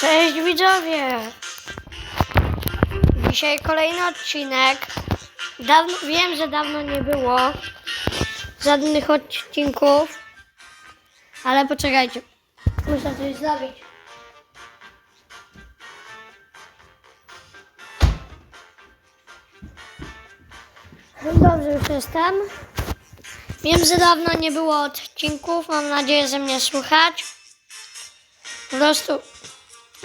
Cześć widzowie! Dzisiaj kolejny odcinek. Dawno, wiem, że dawno nie było żadnych odcinków, ale poczekajcie. Muszę coś zrobić. Dobrze, już jestem. Wiem, że dawno nie było odcinków. Mam nadzieję, że mnie słychać. Po prostu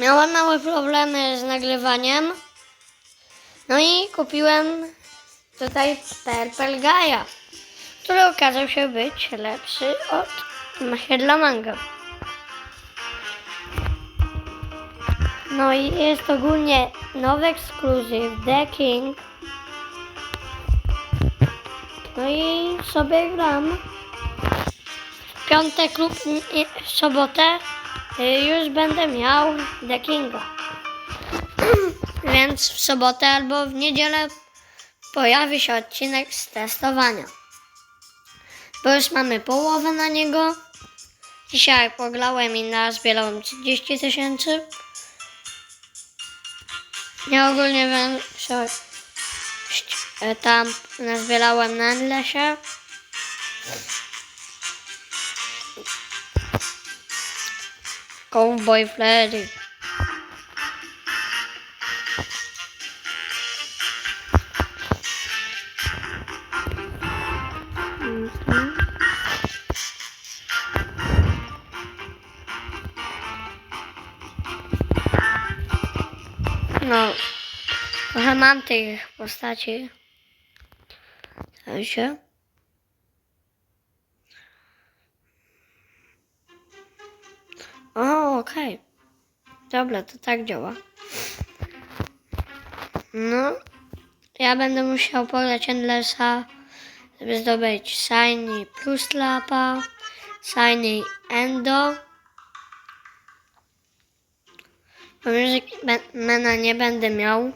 miałam małe problemy z nagrywaniem. No i kupiłem tutaj Purple Gaia, który okazał się być lepszy od Mahedla Manga. No i jest ogólnie nowy ekskluzyw The King. No i sobie gram. W piątek lub w sobotę już będę miał The Kinga. Więc w sobotę albo w niedzielę pojawi się odcinek z testowania. Bo już mamy połowę na niego. Dzisiaj poglałem i nazbierałem 30 tysięcy. Ja ogólnie większość tam nazbierałem na lesie. Cowboy Freddy. No, trochę mam tych postaci. Zdaje okej. Dobra, to tak działa. No, ja będę musiał pograć Endlessa, żeby zdobyć Shiny plus Lapa, Shiny Endo. Że be- Mena nie będę miał.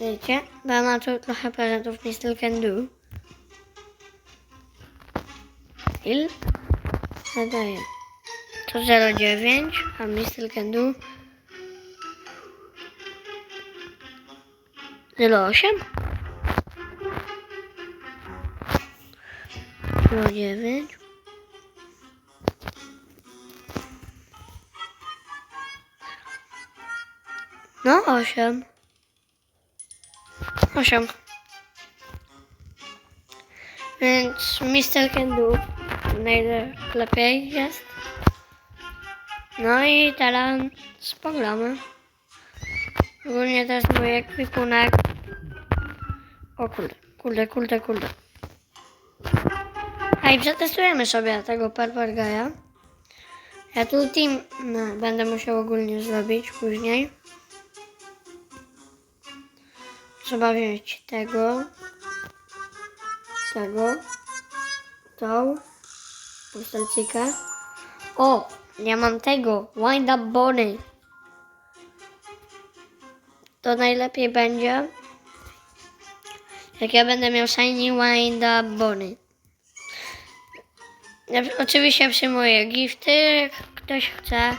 Wiecie? Bo ja mam tu trochę prezentów still can do. Il? Zadaję. To 09, a can do. 08? 09. No, 8. 8. Więc Mr. Do najlepiej jest. No i teraz spoglądamy. Ogólnie to jest mój ekwipunek. O kurde, kurde, kurde, kurde. A i przetestujemy sobie tego Purple Guy'a. Ja tu team no, będę musiał ogólnie zrobić później. Trzeba wziąć tego, tego, tą, pustelcikę. O, ja mam tego, Wind Up Bonnie. To najlepiej będzie, jak ja będę miał Shiny Wind Up Bonnie. Ja oczywiście przyjmuję gifty, jak ktoś chce.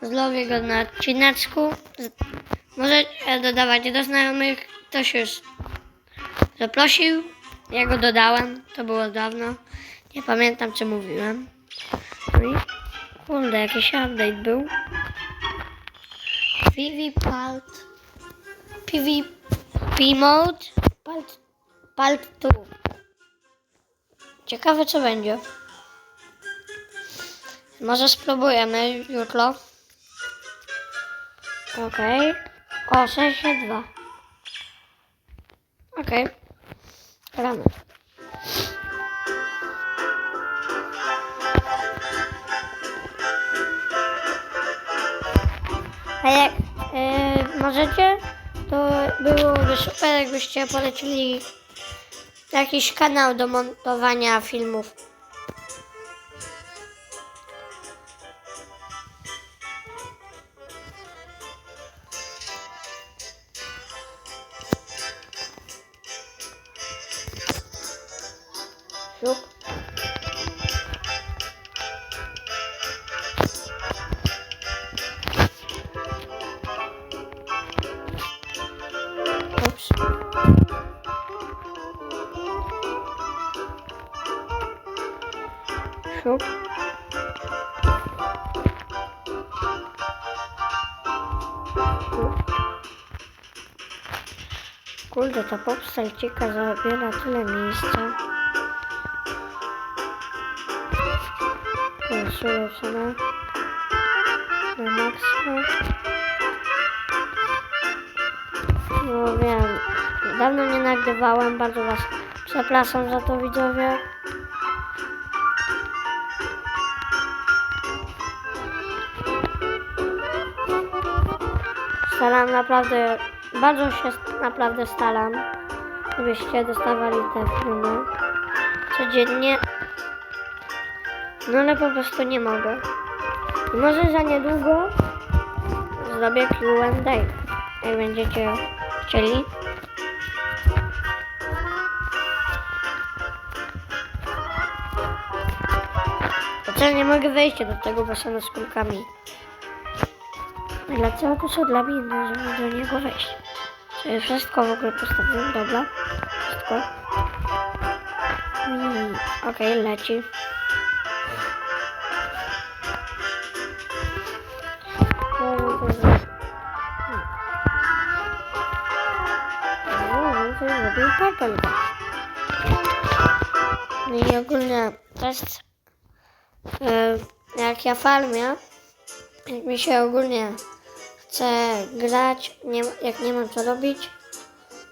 Pozlowię go na odcineczku. Możecie dodawać do znajomych. Ktoś już zaprosił. Ja go dodałem. To było dawno. Nie pamiętam, czy mówiłem. No i kurde, jakiś update był. PV Palt. PvP Mode. Palt, Palt 2. Ciekawe, co będzie. Może spróbujemy jutro. Okej. O, 62. Okej. Gramy. A jak e, możecie, to byłoby super, jakbyście polecili jakiś kanał do montowania filmów. Kurde, ta popstalcika zabiera tyle miejsca. Rysuję sobie na maksa. No wiem, dawno nie nagrywałem, bardzo was przepraszam za to widzowie. Staram naprawdę, bardzo się naprawdę staram, żebyście dostawali te filmy codziennie. No ale po prostu nie mogę. Może za niedługo zrobię Q&A, jak będziecie chcieli. Chociaż nie mogę wejść do tego basenu z kulkami. Dlaczego są dla mnie, no, żeby do niego wejść? Czyli wszystko w ogóle postawiłem, dobra. Wszystko. Mm, Okej, leci. No, no to jest- Hmm. No, no to zrobił papelka. No i ogólnie to jest e, jak ja farmię, jak mi się ogólnie chce grać, nie, jak nie mam co robić,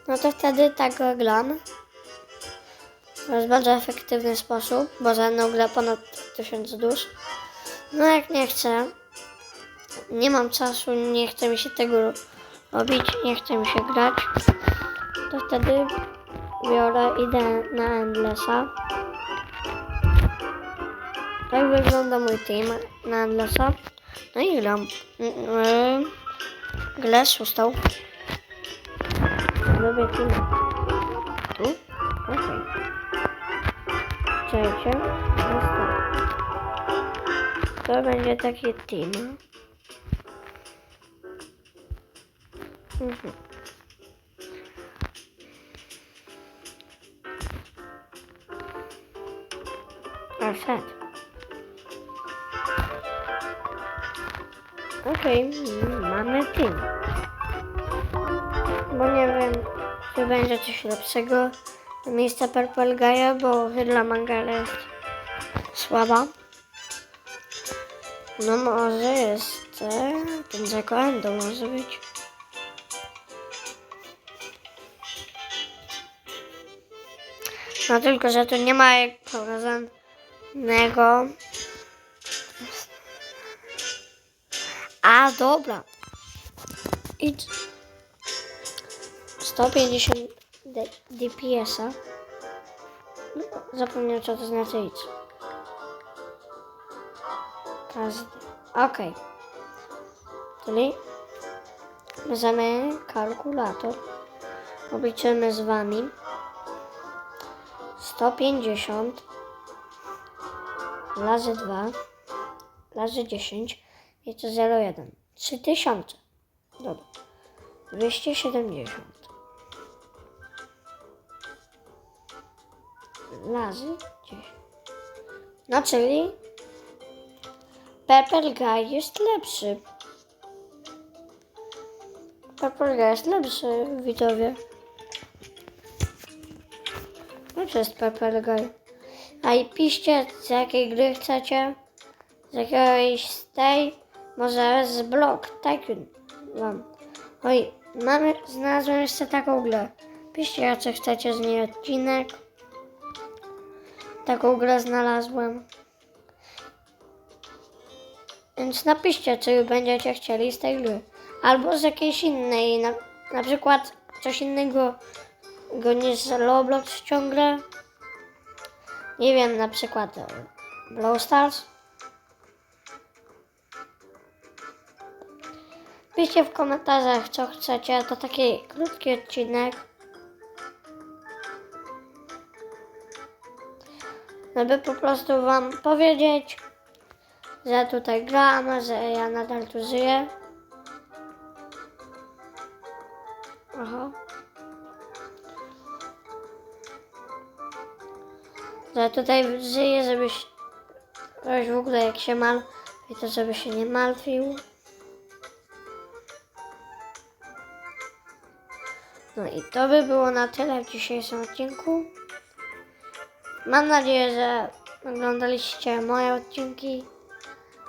no to wtedy tak gram. Jest bardzo efektywny sposób, bo za jedną grę ponad 1000 dusz. No jak nie chcę, nie mam czasu, nie chce mi się tego robić, nie chce mi się grać, to wtedy biorę, idę na Endlessa. Tak wygląda mój team na Endlessa. No i gram. Yy, Glass ustał. Lubię team. Tu? Okej. Został. To będzie taki team. Mhm. A Okej, mm, mamy team. Bo nie wiem, czy będzie coś lepszego miejsca Purple Guy'a, bo Hydla Mangala jest słaba. No może jest e, ten Zako Endo może być. No tylko, że tu nie ma jak pokazanego. A, dobra. Idź. 150 D- DPS-a. No, zapomniałem co to znaczy idź. Każdy. Okej. Czyli bierzemy kalkulator. Obliczymy z wami. 150 razy 2 razy 10 i to 0,1. 3000. Dobra. 270 razy 10. No czyli Pepper Guy jest lepszy. Pepper Guy jest lepszy, widzowie. No to jest Pepper Guy. A i piszcie z jakiej gry chcecie. Z jakiejś z tej. Może z Block Tycoon wam. Oj, mamy, znalazłem jeszcze taką grę. Piszcie, jacy chcecie z niej odcinek. Taką grę znalazłem. Więc napiszcie, czy będziecie chcieli z tej gry. Albo z jakiejś innej. Na, na przykład coś innego go niż Roblox ciągle. Nie wiem, na przykład e, Brawl Stars. Piszcie w komentarzach, co chcecie. To taki krótki odcinek. Żeby po prostu wam powiedzieć, że tutaj gram, że ja nadal tu żyję. Aha. Że tutaj żyję, żebyś ktoś w ogóle jak się martwi, to żeby się nie martwił. No i to by było na tyle w dzisiejszym odcinku. Mam nadzieję, że oglądaliście moje odcinki.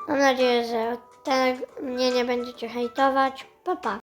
Mam nadzieję, że te mnie nie będziecie hejtować. Pa, pa.